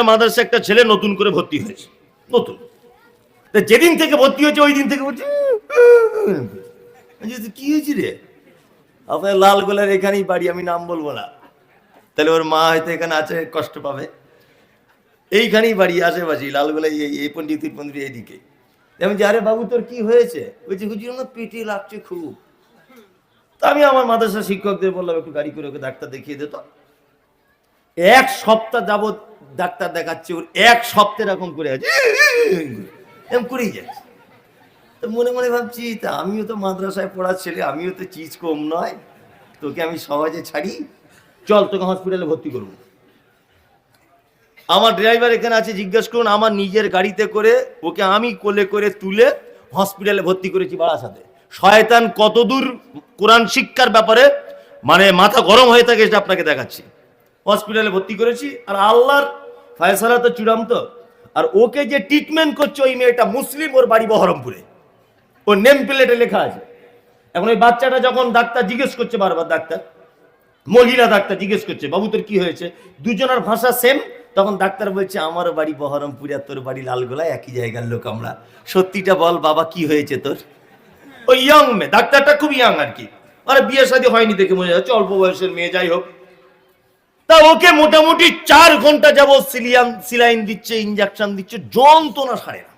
একটা মাদ্রাসা একটা ছেলে নতুন করে ভর্তি হয়েছে। নতুন। যেদিন থেকে ভর্তি হয়েছে, ওই দিন থেকে বলছে কি হয়েছে রে? আপনার লালগোলার এখানেই বাড়ি, আমি নাম বলব না। তাহলে ওর মা হয়তো এখানে আছে, কষ্ট পাবে। এইখানেই বাড়ি আশেপাশে লালগোলা এই পন্ডিত পন্ডিত এইদিকে। আমি যে আরে বাবু, তোর কি হয়েছে? বলছি, হুজুর, আমার পেটে লাগছে খুব। তা আমি আমার মাদ্রাসা শিক্ষকদের বললাম, একটু গাড়ি করে ওকে ডাক্তার দেখিয়ে দে তো। এক সপ্তাহ যাবত ডাক্তার দেখাচ্ছে, ওর এক সপ্তাহ এরকম করে আছে এরকম করেই যাচ্ছে। তো মনে মনে ভাবছি, তা আমিও তো মাদ্রাসায় পড়ার ছেলে, আমিও তো চিজ কম নয়, তোকে আমি সহজে ছাড়ি, চল তোকে হসপিটালে ভর্তি করব। আমার ড্রাইভার এখানে আছে, জিজ্ঞেস করুন আমার নিজের গাড়িতে করে, ওকে আমি কোলে করে তুলে হসপিটালে ভর্তি করেছি বারাসাতে। শয়তান কতদূর কোরআন শিক্ষার ব্যাপারে মানে মাথা গরম হয়ে থাকে সেটা আপনাকে দেখাচ্ছি। হসপিটালে ভর্তি করেছি, আর আল্লাহর ফায়সালা তো চূড়ান্ত। আর ওকে যে ট্রিটমেন্ট করছে ওই মেয়েটা মুসলিম, ওর বাড়ি বহরমপুরে। ওর নেম প্লেটে লেখা আছে। এখন ওই বাচ্চাটা যখন ডাক্তার জিজ্ঞেস করছে বারবার, ডাক্তার, মহিলা ডাক্তার জিজ্ঞেস করছে বাবু তোর কি হয়েছে? দুজনের ভাষা সেম তখন ডাক্তার বলছে, আমার বাড়ি বহরমপুরে আর তোর বাড়ি লালগোলায় একই জায়গার লোক আমরা। সত্যিটা বল বাবা, কি হয়েছে তোর? ওই ইয়াং মেয়ে, ডাক্তারটা খুব ইয়াং আর কি। আরে বিয়ে শাদী হয়নি দেখে মনে যাচ্ছে অল্প বয়সের মেয়ে, যাই হোক। তা ওকে মোটামুটি চার ঘণ্টা যাব সিলিয়ান সিলাইন দিচ্ছে ইঞ্জেকশন দিচ্ছে, যন্ত্রণা সারে না।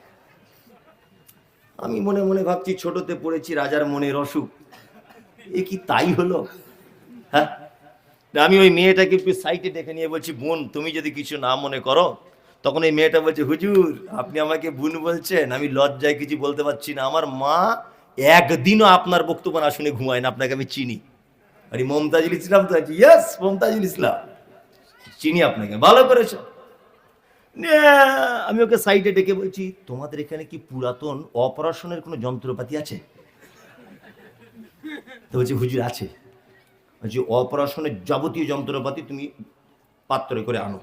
আমি মনে মনে ভাবছি, ছোটতে পড়েছি, রাজার মনের অসুখ। এ কি তাই হলো? হ্যাঁ? আমি ওই মেয়েটাকে একটু সাইটে ডেকে নিয়ে বলছি, বোন, তুমি যদি কিছু না মনে করো, তখন এই মেয়েটা বলছে, হুজুর, আপনি আমাকে বোন বলছেন, আমি লজ্জায় কিছু বলতে পারছি না। আমার মা একদিনও আপনার বক্তব্য না শুনে ঘুমায় না, আপনাকে আমি চিনি। আরে মমতাজুল ইসলাম তো আছে। ইয়েস মমতাজুল ইসলাম। চিনি আপনাকে, ভালো করেছ। আমি ওকে সাইডে ডেকে বলছি, তোমাদের এখানে কি পুরাতন অপারেশনের কোনো যন্ত্রপাতি আছে? তো বলছি, হুজুর আছে। যে অপারেশনের যাবতীয় যন্ত্রপাতি তুমি পাত্রে করে আনো।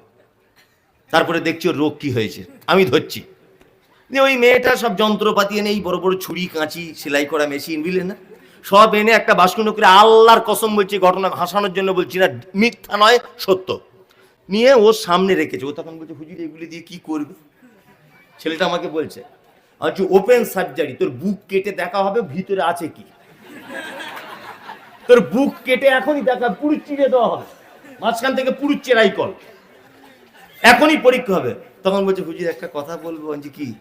তারপরে দেখছি ওর রোগ কি হয়েছে, আমি ধরছি। দিয়ে ওই মেয়েটা সব যন্ত্রপাতি এনে এই বড় বড় ছুরি, কাঁচি, সেলাই করা মেশিন, বুঝলেন না? সব এনে একটা বাসকুণ্ড করে আল্লাহর কসম বলছি, ঘটনা হাসানোর জন্য বলছি না, মিথ্যা নয়, সত্য। নিয়ে ওর সামনে রেখেছে। ও তখন বলছে, হুজুর, এগুলি দিয়ে কি করবে? ছেলেটা আমাকে বলছে আচ্ছা ওপেন সার্জারি তোর বুক কেটে দেখা হবে, ভিতরে আছে কি? তোর বুক কেটে এখনই দেখা, পুরো চিড়ে দেওয়া হবে। মাঝখান থেকে পুরো চেরাই কল। এখনই পরীক্ষা হবে। তখন বলছে, হুজুর, একটা কথা বলব, বলছি, কি?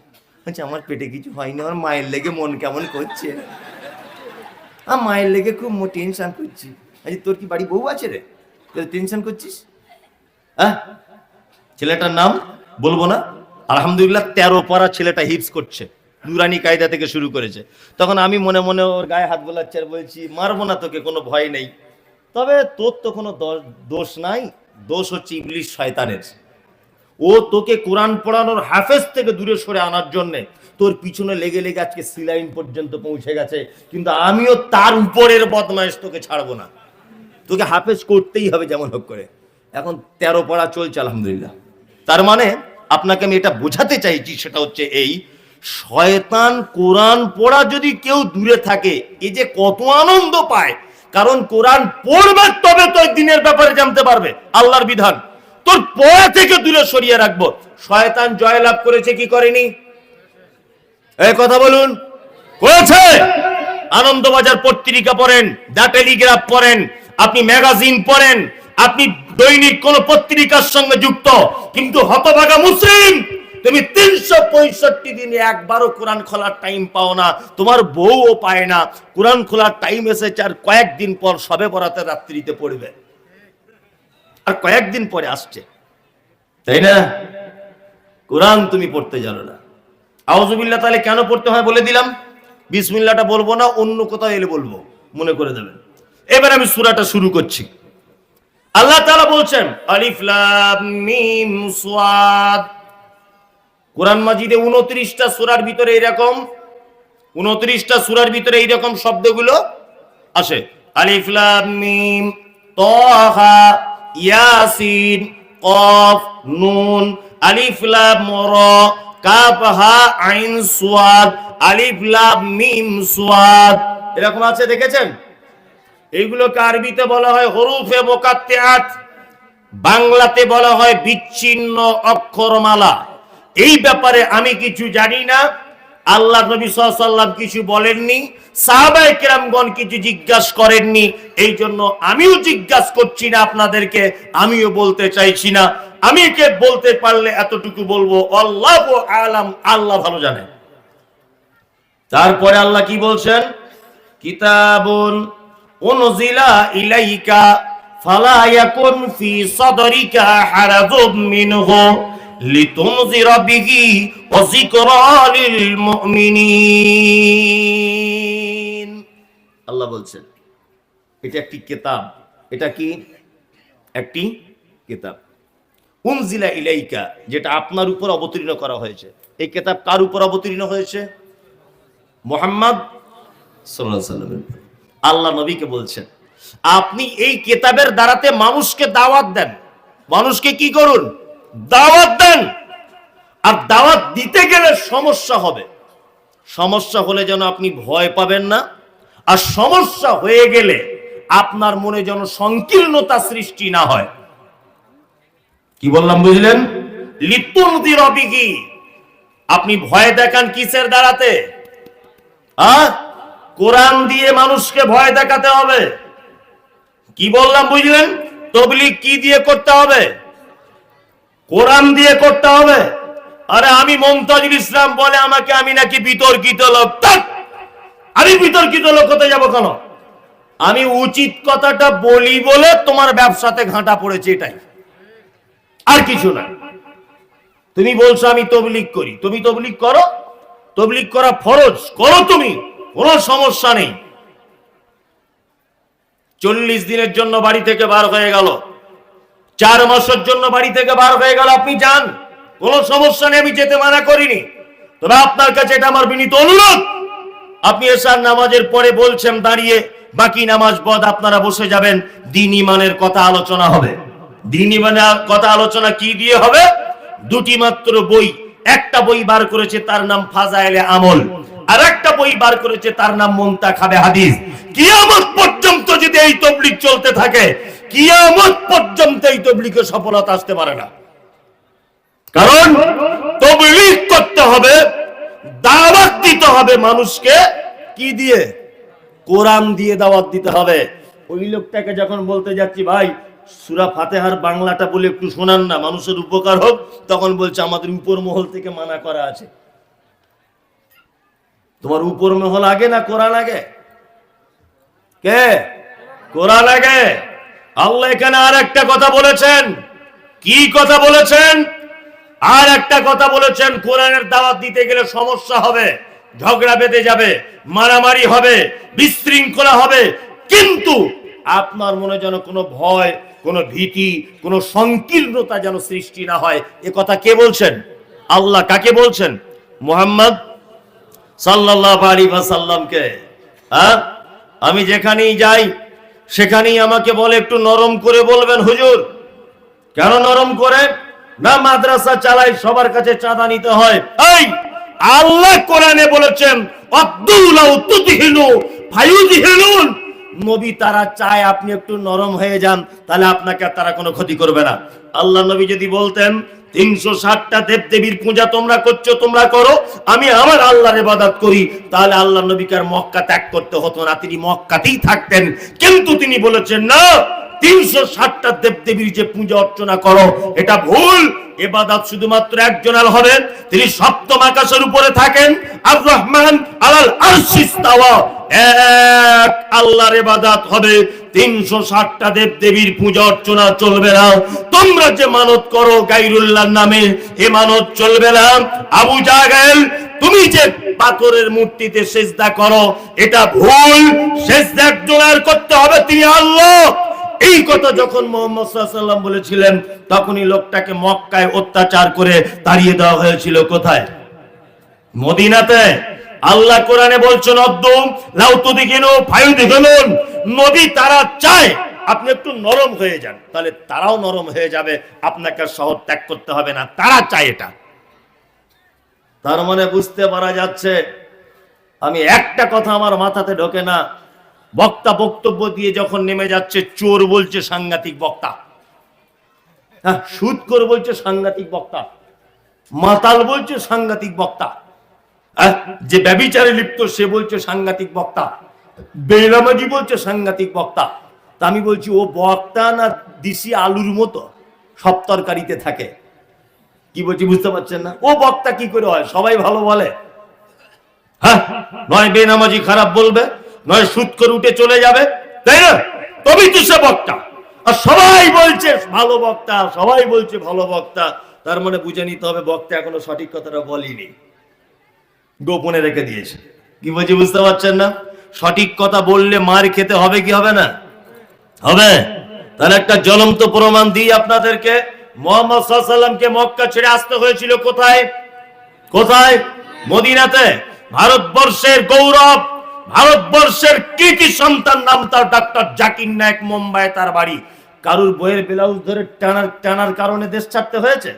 বলছে, আমার পেটে কিছু হয়নি, আমার মায়ের লেগে মন কেমন করছে? আর মায়ের লেগে খুব টেনশন করছি। আচ্ছা তোর কি বাড়ি বউ আছে রে? তোর টেনশন করছিস? হ্যাঁ? ছেলেটার নাম বলব না। আলহামদুলিল্লাহ তেরো পারা ছেলেটা হিপস করছে। নুরানি কায়দা থেকে শুরু করেছে। তখন আমি মনে মনে ওর গায়ে হাত বোলাচ্ছি আর বলছি, মারবো না তোকে, কোনো ভয় নেই। তবে তোর তো কোনো দোষ- নাই। দোষ হচ্ছে ইংলিশ শয়তানের। ও তোকে কোরআন পড়ানোর হাফেজ থেকে দূরে সরে আনার জন্যে তোর পিছনে লেগে লেগে আজকে সিলাইন পর্যন্ত পৌঁছে গেছে। কিন্তু আমিও তার উপরের বদমাইশ তোকে ছাড়বো না। তোকে হাফেজ করতেই হবে যেমন হোক করে। এখন তেরো পড়া চলছে, আলহামদুলিল্লাহ। তার মানে আপনাকে আমি এটা বোঝাতে চাইছি, সেটা হচ্ছে এই, শয়তান কোরআন পড়া যদি কেউ দূরে থাকে, এ যে কত আনন্দ পায়। কারণ কোরআন পড়বে তবে তো দিনের ব্যাপারে জানতে পারবে, আল্লাহর বিধান। তোর পড়া থেকে দূরে সরিয়ে রাখব। শয়তান জয়লাভ করেছে, কি করেনি? এই কথা বলুন। করেছে! আনন্দবাজার পত্রিকা পড়েন, দ্য টেলিগ্রাফ পড়েন, আপনি ম্যাগাজিন পড়েন, আপনি দৈনিক কোন পত্রিকার সঙ্গে যুক্ত, কিন্তু হতভাগা মুসলিম, তুমি তিনশো পঁয়ষট্টি দিনে একবারও কোরআন খোলার টাইম পাও না, তোমার বউও পায় না। কোরআন খোলার টাইম এসেছে আর কয়েকদিন পর সবে বরাতে রাত্রিতে পড়বে। আর কয়েকদিন পরে আসছে। তাই না? কোরআন তুমি পড়তে জানো না। আউজুবিল্লাহ তাহলে কেন পড়তে হয় বলে দিলাম? বিসমিল্লাটা বলব না, অন্য কোথাও এলে বলব। মনে করে দেবেন। এবার আমি সুরাটা শুরু করছি। আল্লাহ তাআলা বলছেন মিম সাদ। কোরআন মাজিদে 29টা সুরার ভিতরে এরকম, উনত্রিশটা সুরার ভিতরে এইরকম শব্দগুলো আসে। মিম, তাহা, ইয়াসিন, কফ, নুন, আলিফ লাম রা, কাফ, হা, আইন, সুয়াদ, আলিফ লাম মিম, সুয়াদ। এরকম আছে, দেখেছেন? এইগুলোকে আরবিতে বলা হয় হরুফে মোকাত্তেআত, বাংলাতে বলা হয় বিচ্ছিন্ন অক্ষরমালা। এই ব্যাপারে আমি কিছু জানি না। আল্লাহ নবী সাল্লাম কিছু বলেননি। সাহাবাই কেরামগণ কিছু জিজ্ঞাসা করেননি। এই জন্য আমিও জিজ্ঞাসা করছি না আপনাদেরকে, আমিও বলতে চাইছি না। আমি কে বলতে পারলে এতটুকু বলব, আল্লাহ আলাম, আল্লাহ ভালো জানে। তারপরে আল্লাহ কি বলছেন? কিতাবুন ইলাইকা ওয়া আল্লাহ বলছেন, এটা একটি কিতাব, এটা কি? একটি কিতাব। উনজিলা ইলাইকা, যেটা আপনার উপর অবতীর্ণ করা হয়েছে। এই কিতাব কার উপর অবতীর্ণ হয়েছে? মোহাম্মদ সাল্লাল্লাহু আলাইহি উপর। আল্লাহ নবীকে বলছেন, আপনি এই কেতাবের দ্বারাতে মানুষকে দাওয়াত দেন। মানুষকে কি করুন? দাওয়াত দেন। আর দাওয়াত দিতে গেলে সমস্যা হবে। সমস্যা হলে যেন আপনি ভয় পাবেন না। আর সমস্যা হয়ে গেলে আপনার মনে যেন সংকীর্ণতা সৃষ্টি না হয়। কি বললাম, বুঝলেন? লিপ্তুনদি রবি কি আপনি ভয় দেখান কিসের দ্বারাতে? আহ? কোরআন দিয়ে মানুষকে ভয় দেখাতে হবে। কি বললাম বুঝলেন? তবলিগ কি দিয়ে করতে হবে? কোরআন দিয়ে করতে হবে। আরে আমি মমতাজুল ইসলাম বলে আমাকে আমি নাকি বিতর্কিত লোক! আমি বিতর্কিত লোক হতে যাব কেন? আমি উচিত কথাটা বলি বলে তোমার ব্যবসাতে ঘাঁটা পড়েছে এটাই। আর কিছু না। তুমি বলছো আমি তবলিক করি। তুমি তবলিক করো? তবলিক করা ফরজ। করো তুমি। কোনো সমস্যা নেই। চল্লিশ দিনের জন্য বাড়ি থেকে বার হয়ে গেল। চার মাসের জন্য বাড়ি থেকে বার হয়ে গেল, আপনি যান। কোনো সমস্যা নেই, আমি যেতে মানা করিনি। তবে আপনার কাছে এটা আমার বিনীত অনুরোধ। আপনি এসার নামাজের পরে বলছেন, দাঁড়িয়ে বাকি নামাজ বদ, আপনারা বসে যাবেন। দিন ইমানের কথা আলোচনা হবে। দিন ইমানের কথা আলোচনা কি দিয়ে হবে? দুটি মাত্র বই, একটা বই বার করেছে, তার নাম ফাজাইলে আমল। আর বই বার করেছে, তার নাম মন্তা খাবে হাদিস। কিয়ামত পর্যন্ত যদি এই তবলিগ চলতে থাকে, কিয়ামত পর্যন্ত এই তবলিগে সফলতা আসতে পারে না। কারণ তবলিগ করতে হবে, দাওয়াত দিতে হবে মানুষকে, কি দিয়ে? কোরআন দিয়ে দাওয়াত দিতে হবে। ওই লোকটাকে যখন বলতে যাচ্ছি, ভাই, সুরা ফাতেহার বাংলাটা বলে একটু শোনান না, মানুষের উপকার হোক, তখন বলছে, আমাদের উপর মহল থেকে মানা করা আছে। তোমার উপর মহল আগে না কোরআন আগে? কে? কোরআন আগে। আল্লাহ এখানে আর একটা কথা বলেছেন। কি কথা বলেছেন? আর একটা কথা বলেছেন, কোরআনের দাওয়াত দিতে গেলে সমস্যা হবে, ঝগড়া বেঁধে যাবে, মারামারি হবে, বিশৃঙ্খলা হবে। কিন্তু আপনার মনে যেন কোনো ভয়, কোনো ভীতি, কোনো সংকীর্ণতা যেন সৃষ্টি না হয়। এ কথা কে বলছেন? আল্লাহ কাকে বলছেন? মোহাম্মদ আলাইহি ওয়াসাল্লামকে হ্যাঁ? আমি যেখানেই যাই, সেখানেই আমাকে বলে একটু নরম করে বলবেন, হুজুর। কেন নরম করে? না মাদ্রাসা চালাই সবার কাছে চাঁদা নিতে হয়। এই, আল্লাহ কোরআনে বলেছেন নবী তারা চায় আপনি একটু নরম হয়ে যান, তাহলে আপনাকে তারা কোনো ক্ষতি করবে না। আল্লাহ নবী যদি বলতেন তিনশো ষাটটা দেব দেবীর পূজা তোমরা করছ, তোমরা করো। আমি আমার আল্লাহর ইবাদত করি। তাহলে আল্লাহ নবীকে আর মক্কা ত্যাগ করতে হতো না। তিনি মক্কাতেই থাকতেন। কিন্তু তিনি বলেছেন, না, তিনশো ষাটটা দেব দেবীর যে পূজা অর্চনা করো, এটা ভুল। এবাদত শুধুমাত্র একজনের হবে তিনি সপ্তম আকাশের উপরে থাকেন। আর রহমান আলাল আরশিস্তাওয়া এক আল্লাহর ইবাদত হবে। তিনশো ষাটটা দেব দেবীর পূজা অর্চনা চলবে না। তোমরা যে মানত করো গাইরুল্লাহর নামে, এ মানত চলবে না। আবু জাহেল, তুমি যে পাথরের মূর্তিতে সেজদা করো, এটা ভুল। সেজদা একজনের করতে হবে তিনি আল্লাহ। এই কথা যখন মোহাম্মদ বলেছিলেন, তখনই লোকটাকে মক্কায় অত্যাচার করে তাড়িয়ে দেওয়া হয়েছিল। কোথায়? মদিনাতে। আল্লাহ কোরআনে বলছেন অদ্দুম লাউ তুদিকিনু ফায়ুদিকিনুন নবী তারা চায় আপনি একটু নরম হয়ে যান। তাহলে তারাও নরম হয়ে যাবে আপনাকে শহর ত্যাগ করতে হবে না। তারা চায় এটা। তার মানে বুঝতে পারা যাচ্ছে আমি একটা কথা আমার মাথাতে ঢোকে না। বক্তা বক্তব্য দিয়ে যখন নেমে যাচ্ছে চোর বলছে সাংঘাতিক বক্তা। হ্যাঁ সুদ করে বলছে সাংঘাতিক বক্তা। মাতাল বলছে সাংঘাতিক বক্তা। হ্যাঁ, যে ব্যবিচারে লিপ্ত সে বলছে সাংঘাতিক বক্তা। বেনামাজি বলছে সাংঘাতিক বক্তা। তা আমি বলছি, ও বক্তা না দিশি আলুর মতো? সব তরকারিতে থাকে। কি বলছি বুঝতে পারছেন না? ও বক্তা কি করে হয়? সবাই ভালো বলে। হ্যাঁ? নয় বেনামাজি খারাপ বলবে, নয় উঠে চলে যাবে। তাই না? তবেই তো সে বক্তা। আর সবাই বলছে, ভালো বক্তা, সবাই বলছে ভালো বক্তা। তার মানে বুঝে নিতে হবে, বক্তা এখনও সঠিক কথাটা বলিনি। গোপনে রেখে দিয়েছে। কি বলছি বুঝতে পারছেন না? সঠিক কথা বললে মার খেতে হবে কি হবে না? হবে? তাহলে একটা জ্বলন্ত প্রমাণ দিই আপনাদেরকে। মোহাম্মদ সাল্লামকে মক্কা ছেড়ে আসতে হয়েছিল কোথায়? কোথায়? মদিনাতে। ভারতবর্ষের গৌরব, ভারতবর্ষের কৃতি সন্তান নাম তার ডাক্তার জাকির নায়ক মুম্বাই তার বাড়ি। কারুর বইয়ের ব্লাউজ ধরে টানার টানার কারণে দেশ ছাড়তে হয়েছে?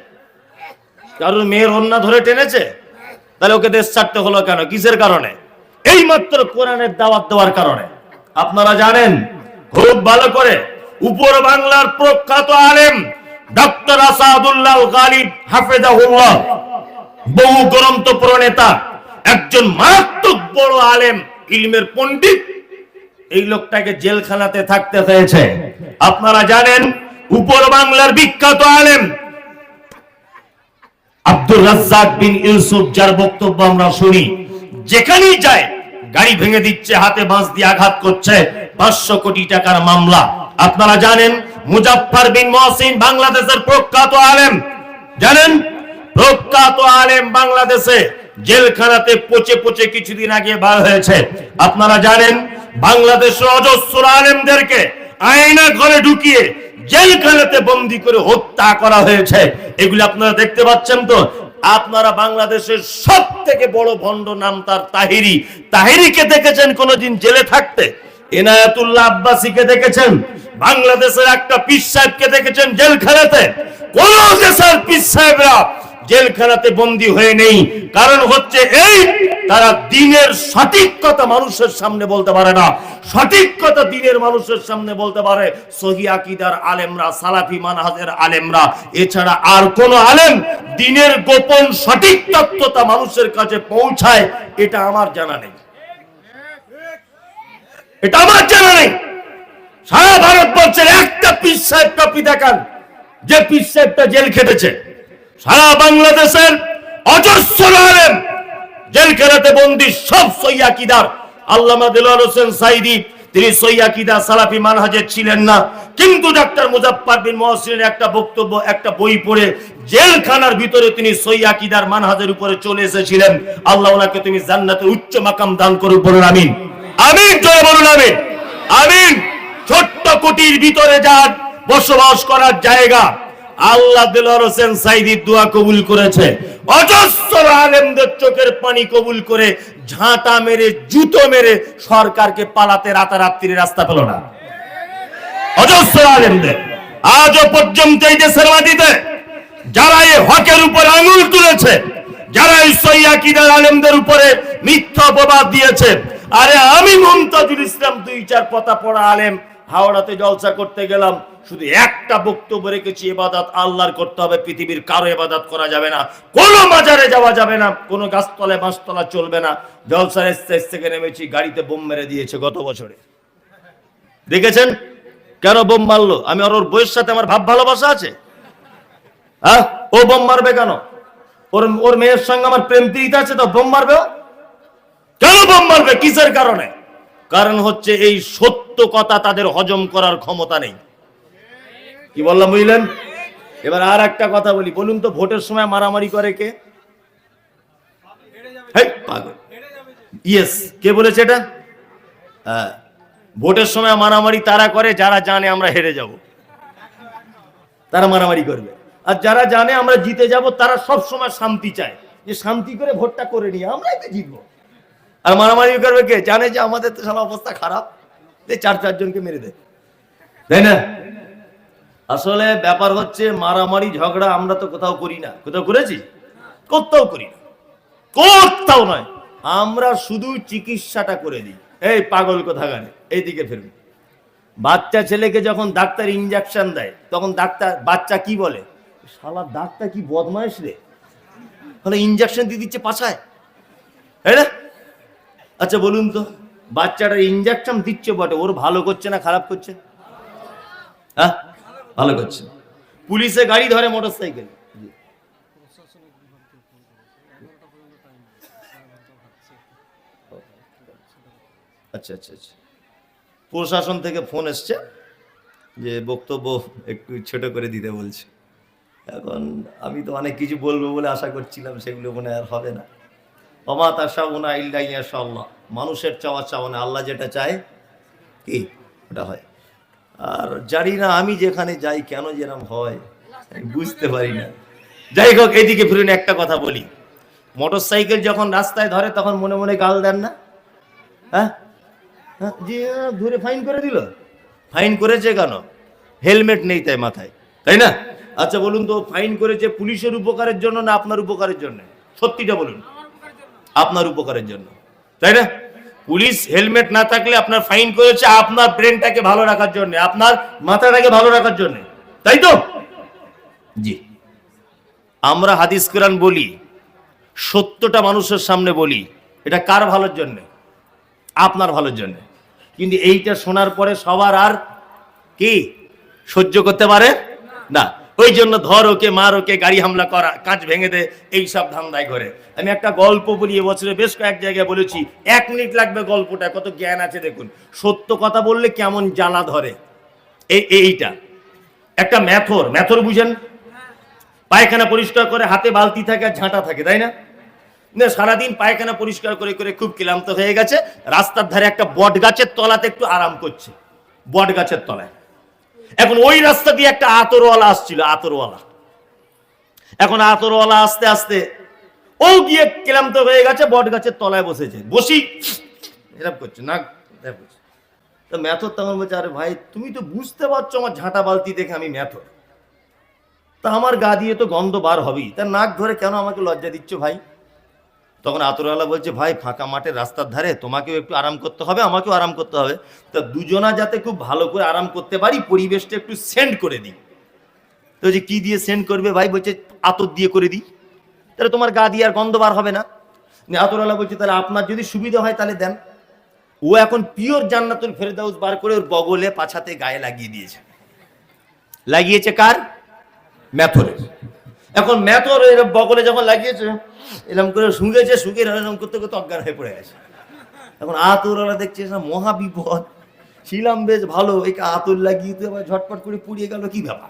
কারুর মেয়ের অন্যা ধরে টেনেছে? তাহলে ওকে দেশ ছাড়তে হলো কেন? কিসের কারণে? এই মাত্র কোরআনের দাওয়াত দেওয়ার কারণে। আপনারা জানেন, খুব ভালো করে উপর বাংলার প্রখ্যাত আলেম ডক্টর আসাদুল্লাহ গালিব হাফেজাহুল্লাহ, বহু গ্রন্থ প্রণেতা একজন মারাত্মক বড় আলেম, ইলমের পণ্ডিত, এই লোকটাকে জেলখানাতে থাকতে হয়েছে। আপনারা জানেন, উপর বাংলার বিখ্যাত আলেম আব্দুর রাজ্জাক বিন ইউসুফ, যার বক্তব্য আমরা শুনি। যেখানেই যায়, গাড়ি ভেঙে দিচ্ছে, হাতে বাঁশ দিয়ে আঘাত করছে। পাঁচশো কোটি টাকার মামলা। আপনারা জানেন, মুজাফফর বিন মহসিন বাংলাদেশের প্রখ্যাত আলেম। জানেন? প্রখ্যাত আলেম বাংলাদেশে জেলখানাতে পচে পচে কিছুদিন আগে বার হয়েছে। আপনারা জানেন, বাংলাদেশের অজস্র আলেমদেরকে আয়না ঘরে ঢুকিয়ে জেলখানাতে বন্দি করে হত্যা করা হয়েছে। এগুলি আপনারা দেখতে পাচ্ছেন তো? আপনারা বাংলাদেশের সব থেকে বড় ভণ্ড নাম তার তাহিরি। তাহিরিকে দেখেছেন কোনোদিন জেলে থাকতে? এনায়াতুল্লাহ আব্বাসীকে দেখেছেন? বাংলাদেশের একটা পিস সাহেবকে দেখেছেন জেলখানাতে কোন দেশের পীর সাহেবরা জেলখানাতে বন্দী হয়ে নেই। কারণ হচ্ছে এই, তারা দিনের সঠিক কথা মানুষের সামনে বলতে পারে না। সঠিক কথা দিনের মানুষের সামনে বলতে পারে, সহি আকিদার আলেমরা, সালাফি মানহাজের আলেমরা। এছাড়া আর কোন আলেম দিনের গোপন সঠিক তত্ত্বতা মানুষের কাছে পৌঁছায়, এটা আমার জানা নেই। এটা আমার জানা নেই। সারা ভারতবর্ষের একটা পিস সাহেব টপি দেখান, যে পিস সাহেবটা জেল খেটেছে। সারা বাংলাদেশের অজস্র আলেম, জেলখানাতে বন্দি সব সৈয়াকিদার আল্লামা দিলওয়ার হোসেন সাইদি, তিনি সৈয়াকিদা সালাফি মানহাজের ছিলেন না। কিন্তু ডাক্তার মুজাফফর বিন মহসিনের একটা বক্তব্য, একটা বই পড়ে জেলখানার ভিতরে তিনি সৈয়াকিদার মানহাজের উপরে চলে এসেছিলেন। আল্লাহ ওনাকে তুমি জান্নাতের উচ্চ মাকাম দান করুন, বলুন আমিন। আমিন জয় বলুন আমিন। আমিন, ছোট্ট কুটির ভিতরে যার বসবাস করার জায়গা। আল্লাহ দিলওয়ার হোসেন সাইদির দোয়া কবুল করেছে। অজস্র আলেমদের চোখের পানি কবুল করে ঝাঁটা মেরে, জুতো মেরে সরকারকে পালাতে রাতারাত্রি রাস্তা পেল না। অজস্র আলেমদের। আজও পর্যন্ত এই দেশের মাটিতে যারা এই হকের উপর আঙুল তুলেছে, যারা এই সৈয়াকিদার আলেমদের উপরে মিথ্যা অপবাদ দিয়েছে, আরে আমি মমতাজুল ইসলাম দুই চার পতা পড়া আলেম, হাওড়াতে জলসা করতে গেলাম শুধু একটা বক্তব্য রেখেছি, এবাদাত আল্লাহর করতে হবে, পৃথিবীর কারও এবাদাত করা যাবে না, কোনো মাজারে যাওয়া যাবে না, কোনো গাছতলায় বাঁশতলা চলবে না। জলসার স্টেজ থেকে নেমেছি, গাড়িতে বোম মেরে দিয়েছে গত বছরে। দেখেছেন? কেন বোম মারলো? আমি আর ওর বইয়ের সাথে আমার ভাব ভালোবাসা আছে? হ্যাঁ? ও বোম মারবে কেন? ওর ওর মেয়ের সঙ্গে আমার প্রেম প্রীতি আছে তো বোম মারবে কেন বোম মারবে? কিসের কারণে? কারণ হচ্ছে এই সত্য কথা তাদের হজম করার ক্ষমতা নেই। কি বললাম বুঝলেন? এবার আর একটা কথা বলি, বলুন তো ভোটের সময় মারামারি করে কে? পাগল। ইয়েস কে বলেছে এটা? হ্যাঁ ভোটের সময় মারামারি তারা করে, যারা জানে আমরা হেরে যাব। তারা মারামারি করবে। আর যারা জানে আমরা জিতে যাব, তারা সব সময় শান্তি চায়। যে শান্তি করে ভোটটা করে নিয়ে আমরাই তো জিতবো। আর মারামারি করবে কে? জানে যে আমাদের তো সারা অবস্থা খারাপ। চার, চারজনকে মেরে দেয়। তাই না? আসলে ব্যাপার হচ্ছে মারামারি, ঝগড়া আমরা তো কোথাও করি না। কোথাও করেছি? কোথাও করি না। কোথাও নয়। আমরা শুধু চিকিৎসাটা করে দিই। এই পাগল কোথা গানে এইদিকে ফিরবে বাচ্চা ছেলেকে যখন ডাক্তার ইঞ্জেকশন দেয়, তখন ডাক্তার, বাচ্চা কি বলে? শালা, ডাক্তার কি বদমাইশ রে? তাহলে ইঞ্জেকশন দিয়ে দিচ্ছে তাই না? আচ্ছা বলুন তো, বাচ্চাটা ইঞ্জেকশন দিচ্ছে বটে, ওর ভালো করছে না খারাপ করছে? হ্যাঁ? ভালো করছে। পুলিশে গাড়ি ধরে মোটর সাইকেল আচ্ছা আচ্ছা আচ্ছা। প্রশাসন থেকে ফোন এসছে যে বক্তব্য একটু ছোট করে দিতে বলছে। এখন আমি তো অনেক কিছু বলব বলে আশা করছিলাম সেগুলো মনে আর হবে না। অমাত আশা ওনা ইল্লাইয়া আল্লাহ মানুষের চাওয়া চাওয়া না, আল্লাহ যেটা চায় কি, ওটা হয়। আর জানি না আমি যেখানে যাই কেন যেরকম হয় বুঝতে পারি না। যাই হোক এদিকে ফিরুন একটা কথা বলি। মোটর সাইকেল যখন রাস্তায় ধরে তখন মনে মনে গাল দেন না? হ্যাঁ? হ্যাঁ, যে ধরে ফাইন করে দিল। ফাইন করেছে কেন? হেলমেট নেই তাই মাথায় তাই না? আচ্ছা বলুন তো ফাইন করেছে পুলিশের উপকারের জন্য না আপনার উপকারের জন্য? সত্যিটা বলুন। আপনার উপকারের জন্য তাই না? পুলিশ হেলমেট না থাকলে আপনার ফাইন করেছে আপনার ব্রেনটাকে ভালো রাখার জন্য, আপনার মাথাটাকে ভালো রাখার জন্য। তাই তো? জি। আমরা হাদিস কোরআন বলি, সত্যটা মানুষের সামনে বলি, এটা কার ভালোর জন্য? আপনার ভালোর জন্য। কিন্তু এইটা শোনার পরে সবার আর কি সহ্য করতে পারে? না। ওই জন্য ধর ওকে, মার ওকে, গাড়ি হামলা করা, কাঁচ ভেঙে দে, এইসব ধান্দায় করে আমি একটা গল্প বলি এবছরে বেশ কয়েক জায়গায় বলেছি, এক মিনিট লাগবে গল্পটা, কত জ্ঞান আছে দেখুন। সত্য কথা বললে কেমন জ্বালা ধরে। এই এইটা। একটা ম্যাথর ম্যাথর বুঝেন? পায়খানা পরিষ্কার করে হাতে বালতি থাকে আর ঝাঁটা থাকে, তাই না? না, সারাদিন পায়খানা পরিষ্কার করে করে খুব ক্লান্ত হয়ে গেছে, রাস্তার ধারে একটা বট গাছের তলাতে একটু আরাম করছে। বট গাছের তলায়। এখন ওই রাস্তা দিয়ে একটা আতরওয়ালা আসছিল, আতরওয়ালা। এখন আতরওয়ালা আস্তে আস্তে, ও গিয়ে ক্লান্ত হয়ে গেছে, বট গাছের তলায় বসেছে। বসি। এরকম করছে না। তো ম্যাথর তখন বলছে, আরে ভাই, তুমি তো বুঝতে পারছ আমার ঝাঁটা বালতি দেখে আমি ম্যাথর তা আমার গা দিয়ে তো গন্ধ বার হবেই। তার নাক ধরে কেন আমাকে লজ্জা দিচ্ছ ভাই? তখন আতরওয়ালা বলছে, ভাই, ফাঁকা মাঠের রাস্তার ধারে তোমাকেও একটু আরাম করতে হবে, আমাকেও আরাম করতে হবে। তা দুজনা যাতে খুব ভালো করে আরাম করতে পারি, পরিবেশটা একটু সেন্ড করে দিই। তো যে কি দিয়ে সেন্ড করবে ভাই? বলছে, আতর দিয়ে করে দিই। তাহলে তোমার গা দিয়ে আর গন্ধ বার হবে না। আতরওয়ালা বলছে, তাহলে আপনার যদি সুবিধা হয় তাহলে দেন। ও এখন পিওর জান্নাতুল ফেরদাউস বার করে ওর বগলে, পাছাতে গায়ে লাগিয়ে দিয়েছে। লাগিয়েছে কার? ম্যাথরের এখন ম্যাথর এরকম বগলে যখন লাগিয়েছে এরকম করে শুঁকেছে শুকে এরকম করতে করতে অজ্ঞান হয়ে পড়ে গেছে। এখন আতরওয়ালা দেখছে না? মহা বিপদ। ছিলাম বেশ ভালো। এই আতর লাগিয়ে তো আবার ঝটপট করে পুড়িয়ে গেল, কি ব্যাপার?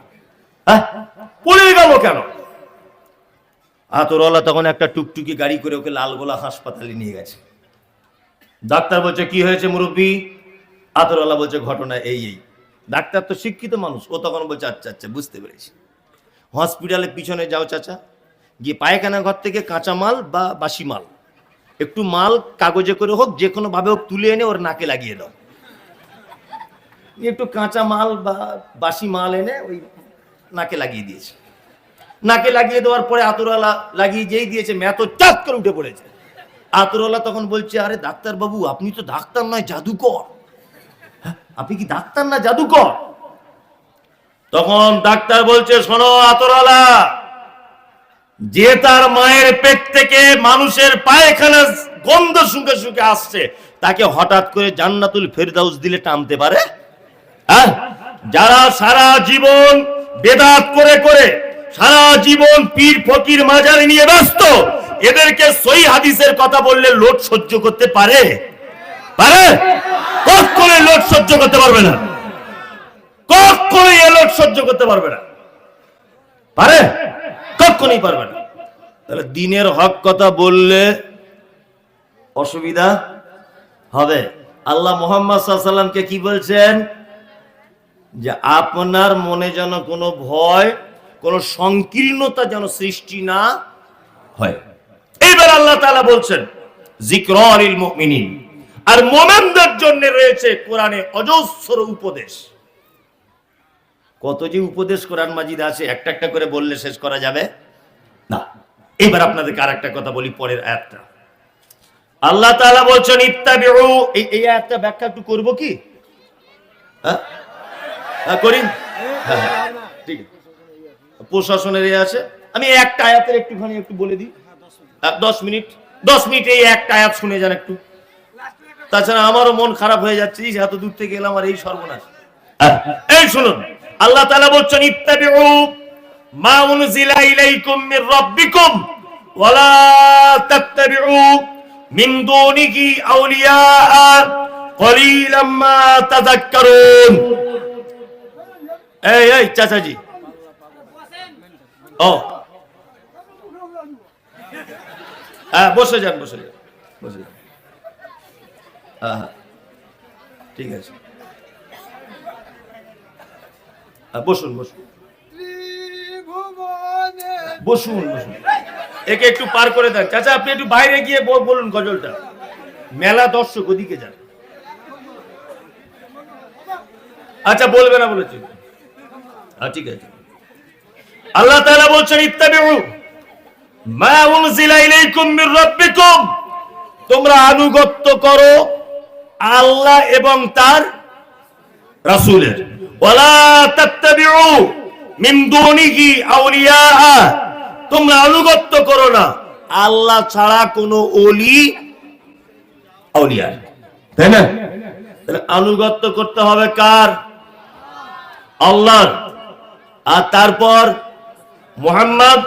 হ্যাঁ? পুড়িয়ে গেল কেন? আতরওয়ালা তখন একটা টুকটুকি গাড়ি করে ওকে লালগোলা হাসপাতালে নিয়ে গেছে। ডাক্তার বলছে, কি হয়েছে মুরব্বী? আতরওয়ালা বলছে, ঘটনা এই এই। ডাক্তার তো শিক্ষিত মানুষ। ও তখন বলছে আচ্ছা আচ্ছা বুঝতে পেরেছি। হসপিটালের পিছনে যাও, চাচা। গিয়ে পায়খানা ঘর থেকে কাঁচা মাল বা বাসি মাল। একটু মাল কাগজে করে হোক যে কোনো ভাবে হোক তুলে এনে ওর নাকে লাগিয়ে দাও। একটু কাঁচা মাল বা বাসি মাল এনে ওই নাকে লাগিয়ে দিয়েছে। নাকে লাগিয়ে দেওয়ার পরে আতরওয়ালা লাগিয়ে যেই দিয়েছে ম্যাথ চাপ করে উঠে পড়েছে। আতরওয়ালা তখন বলছে আরে ডাক্তার বাবু আপনি তো ডাক্তার নয় জাদুকর। হ্যাঁ, আপনি কি ডাক্তার না জাদুকর? তখন ডাক্তার বলছে শোনো আতরওয়ালা যে তার মায়ের পেট থেকে মানুষের পায়খানা গন্ধ শুকে শুকে আসছে, তাকে হঠাৎ করে জান্নাতুল ফেরদাউস দিলে টানতে পারে? হ্যাঁ? যারা সারা জীবন বেদাত করে করে, সারা জীবন পীর ফকির মাজারে নিয়ে ব্যস্ত, এদেরকে সই হাদিসের কথা বললে লোট সহ্য করতে পারে? পারে? কখনো লোট সহ্য করতে পারবে না। কখনো এ লোট সহ্য করতে পারবে না। পারে? কখনই পারবে না। তাহলে দিনের হক কথা বললে অসুবিধা হবে। আল্লাহ মোহাম্মদ সাল্লামকে কি বলছেন? যে আপনার মনে যেন কোনো ভয়, কোনো সংকীর্ণতা যেন সৃষ্টি না হয়। এইবার আল্লাহ তালা বলছেন জিক্রিল মুমিনিন। আর মোমেনদের জন্য রয়েছে কোরআনে অজস্র উপদেশ। কত যে উপদেশ কোরআন মাজিদ আছে একটা একটা করে বললে শেষ করা যাবে? না। এবার আপনাদেরকে আর একটা কথা বলি পরের আয়াতটা। আল্লাহ তাআলা বলছেন ইত্তাবিউ এই এই আয়াতটা ব্যাখ্যা একটু করব কি? হ্যাঁ? হ্যাঁ করি হ্যাঁ হ্যাঁ, ঠিক প্রশাসনের এ আছে। আমি একটা আয়াতের একটুখানি একটু বলে দিই। দশ মিনিট। দশ মিনিট এই একটা আয়াত শুনে যান একটু। তাছাড়া আমারও মন খারাপ হয়ে যাচ্ছে। এত দূর থেকে এলাম আর এই সর্বনাশ। হ্যাঁ, এই শুনুন। আল্লাহ তাআলা বলছেন, ইত্তাবিউ মা উনজিলা ইলাইকুম মির রাব্বিকুম ওয়ালা তাত্তাবিউ মিন দুনিহি আউলিয়া কলিলাম মা তাযাক্কারুন। এই এই, চাচাজি। ও। হ্যাঁ বসে যান বসে যান বসে যান। হ্যাঁ ঠিক আছে হ্যাঁ, বসুন বসুন। বসুন বসুন। একে একটু পার করে দেন। চাচা, আপনি একটু বাইরে গিয়ে বলুন গজলটা। মেলা দর্শক ওদিকে যান। আচ্ছা বলবে না বলেছি। ঠিক আছে। আল্লাহ তাআলা বলছেন রাব্বিকুম। তোমরা আনুগত্য করো আল্লাহ এবং তার রাসূলের। তোমরা আনুগত্য করো না। আল্লাহ ছাড়া কোনো ওলি আউলিয়া তাই না? আনুগত্য করতে হবে কার? আল্লাহর। আর তারপর মোহাম্মদ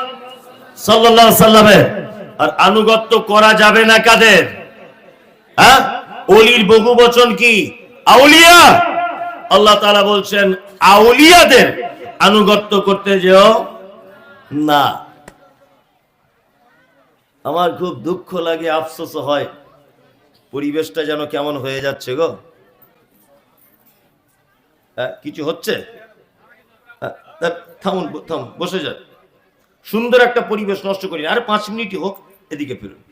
সাল্লাল্লাহু আলাইহি সাল্লামের। আর আনুগত্য করা যাবে না কাদের? হ্যাঁ? অলির বহু বচন কি? আউলিয়া! আল্লাহ তাআলা বলছেন আউলিয়াদের আনুগত্য করতে যেও না। আমার খুব দুঃখ লাগে আফসোস হয়। পরিবেশটা যেন কেমন হয়ে যাচ্ছে গো। হ্যাঁ, কিছু হচ্ছে? হ্যাঁ, থামুন থামুন বসে যান। সুন্দর একটা পরিবেশ নষ্ট করি। আর পাঁচ মিনিটই হোক এদিকে ফিরুন।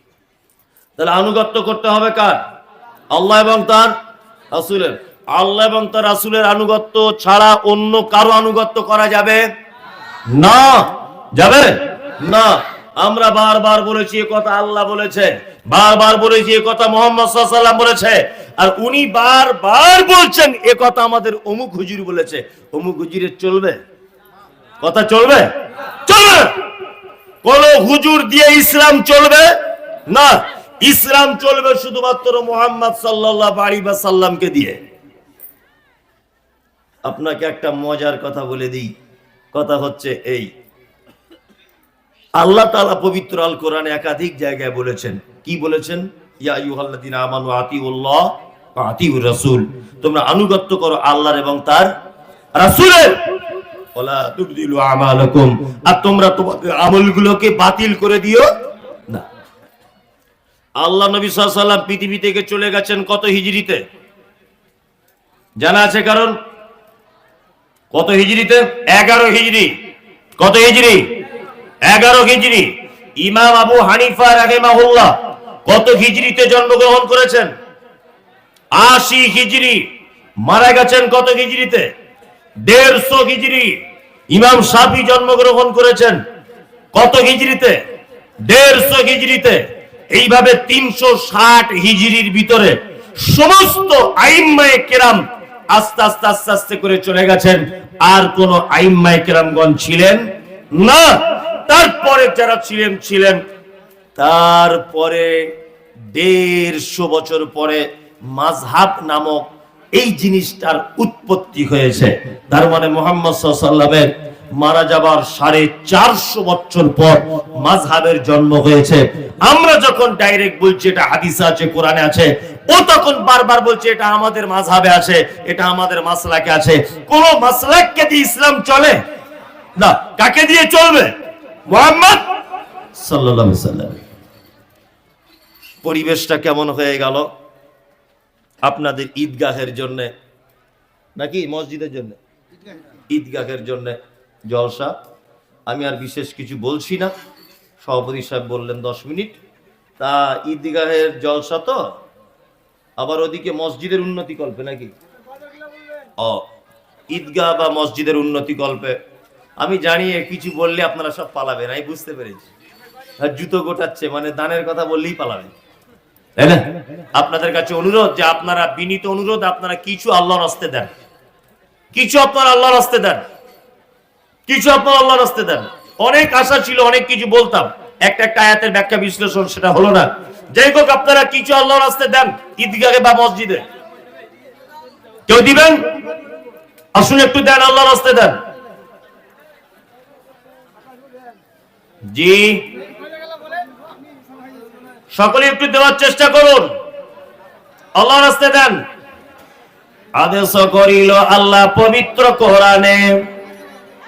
তাহলে আনুগত্য করতে হবে কার? আল্লাহ এবং তার রাসূলের। আল্লাহ এবং তার রাসূলের আনুগত্য ছাড়া অন্য কারও আনুগত্য করা যাবে না। যাবে? না। আমরা বারবার বলেছি কথা আল্লাহ বলেছে। বারবার বলেছি কথা মোহাম্মদ ওয়াসাল্লাম বলেছে। আর উনি বারবার বলছেন, এ কথা আমাদের অমুক হুজুর বলেছে। অমুক হুজুরের চলবে? কথা চলবে? চলবে। কোন হুজুর দিয়ে ইসলাম চলবে? না। ইসলাম চলবে শুধুমাত্র মোহাম্মদ সাল্লাল্লাহু আলাইহি সাল্লামকে দিয়ে। আপনাকে একটা মজার কথা বলে দিই। কথা হচ্ছে এই। আল্লাহ তালা পবিত্র আল কোরআনে একাধিক জায়গায় বলেছেন। কি বলেছেন? ইয়া আইয়ুহাল্লাযীনা আমানু আতিউল্লাহ ওয়া আতিউর রাসূল। তোমরা আনুগত্য করো আল্লাহর এবং তার রাসূলের। ওয়ালা তুবদিলু আমালাকুম। আর তোমরা তোমাদের আমলগুলোকে বাতিল করে দিও না। আল্লাহ নবী সাল্লাল্লাহু পৃথিবী থেকে চলে গেছেন কত হিজরিতে জানা আছে কারণ কত হিজরিতে এগারো হিজরি কত হিজরি এগারো হিজরি ইমাম আবু হানিফা রাহেমাহুল্লাহ কত হিজরিতে জন্মগ্রহণ করেছেন? আশি হিজরি মারা গেছেন কত হিজরিতে দেড়শো হিজরি ইমাম সাফি জন্মগ্রহণ করেছেন কত হিজরিতে দেড়শো হিজরিতে এইভাবে তিনশো ষাট হিজড়ির ভিতরে সমস্ত আইম্মায়ে কেরাম আস্তে আস্তে আস্তে আস্তে করে চলে গেছেন। আর কোন কেরামগণ ছিলেন না। তারপরে যারা ছিলেন ছিলেন। তারপরে দেড়শো বছর পরে মাযহাব নামক এই জিনিসটার উৎপত্তি হয়েছে। তার মানে মোহাম্মদ মারা যাবার সাড়ে চারশো বছর পর মাযহাবের জন্ম হয়েছে। আমরা যখন ডাইরেক্ট বলছি, এটা হাদিসে আছে, কোরআনে আছে, ও তখন বারবার বলছে, এটা আমাদের মাযহাবে আছে, এটা আমাদের মাসলাকে আছে। কোন মাসলাককে দিয়ে ইসলাম চলে? না, কাকে দিয়ে চলবে? মোহাম্মদ পরিবেশটা কেমন হয়ে গেল? আপনাদের ঈদগাহের জন্য, নাকি মসজিদের জন্য? ঈদগাহের জন্য জলসা। আমি আর বিশেষ কিছু বলছি না। সভাপতি সাহেব বললেন, দশ মিনিট। তা ঈদগাহের জলসা তো? আবার ওদিকে মসজিদের উন্নতি কল্পে নাকি? ও ঈদগাহ বা মসজিদের উন্নতি কল্পে। আমি জানি কিছু বললে আপনারা সব পালাবেন, আমি বুঝতে পেরেছি। জুতো গোটাচ্ছে মানে দানের কথা বললেই পালাবেন। তাই না? আপনাদের কাছে অনুরোধ যে আপনারা বিনীত অনুরোধ, আপনারা কিছু আল্লাহর হস্তে দেন। কিছু আপনার আল্লাহর রাস্তে দেন। কিছু আপনার আল্লাহর রাস্তে দেন। অনেক আশা ছিল, অনেক কিছু বলতাম। একটা একটা আয়াতের ব্যাখ্যা বিশ্লেষণ সেটা হলো না। যাই হোক, আপনারা কিছু আল্লাহর রাস্তে দেন ঈদগাহে বা মসজিদে। কেউ দিবেন? আসুন একটু দেন, আল্লাহর রাস্তে দেন। জি। সকলে একটু দেওয়ার চেষ্টা করুন। আল্লাহ রাস্তে দেন। আদেশ করিল আল্লাহ পবিত্র কোরআনে।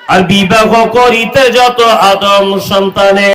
আর বিবাহ করিতে যত আদম সন্তানে